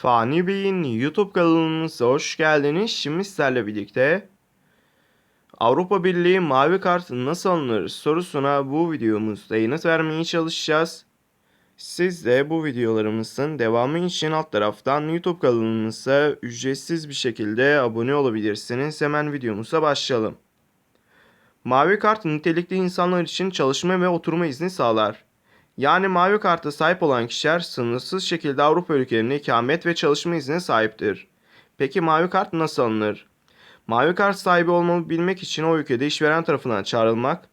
Fani Bey'in YouTube kanalımıza hoş geldiniz. Şimdi sizlerle birlikte Avrupa Birliği mavi kart nasıl alınır sorusuna bu videomuzda yanıt vermeye çalışacağız. Siz de bu videolarımızın devamı için alt taraftan YouTube kanalımıza ücretsiz bir şekilde abone olabilirsiniz. Hemen videomuza başlayalım. Mavi kart nitelikli insanlar için çalışma ve oturma izni sağlar. Yani mavi karta sahip olan kişiler sınırsız şekilde Avrupa ülkelerinde ikamet ve çalışma iznine sahiptir. Peki mavi kart nasıl alınır? Mavi kart sahibi olmayı bilmek için o ülkede işveren tarafından çağrılmak,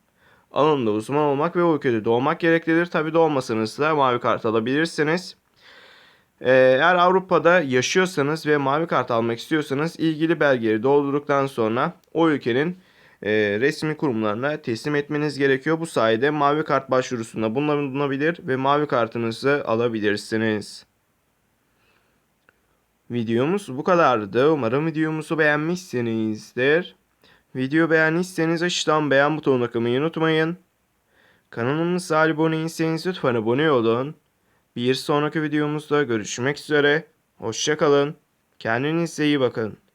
alanında uzman olmak ve o ülkede doğmak gereklidir. Tabi doğmasanız da mavi kart alabilirsiniz. Ee, Eğer Avrupa'da yaşıyorsanız ve mavi kart almak istiyorsanız ilgili belgeleri doldurduktan sonra o ülkenin e, resmi kurumlarına teslim etmeniz gerekiyor. Bu sayede mavi kart başvurusunda bulunabilir ve mavi kartınızı alabilirsiniz. Videomuz bu kadardı. Umarım videomuzu beğenmişsinizdir. Video beğendiyseniz aşağıdan beğen butonuna kılmayı unutmayın. Kanalımıza abone değilseniz lütfen abone olun. Bir sonraki videomuzda görüşmek üzere. Hoşçakalın. Kendinize iyi bakın.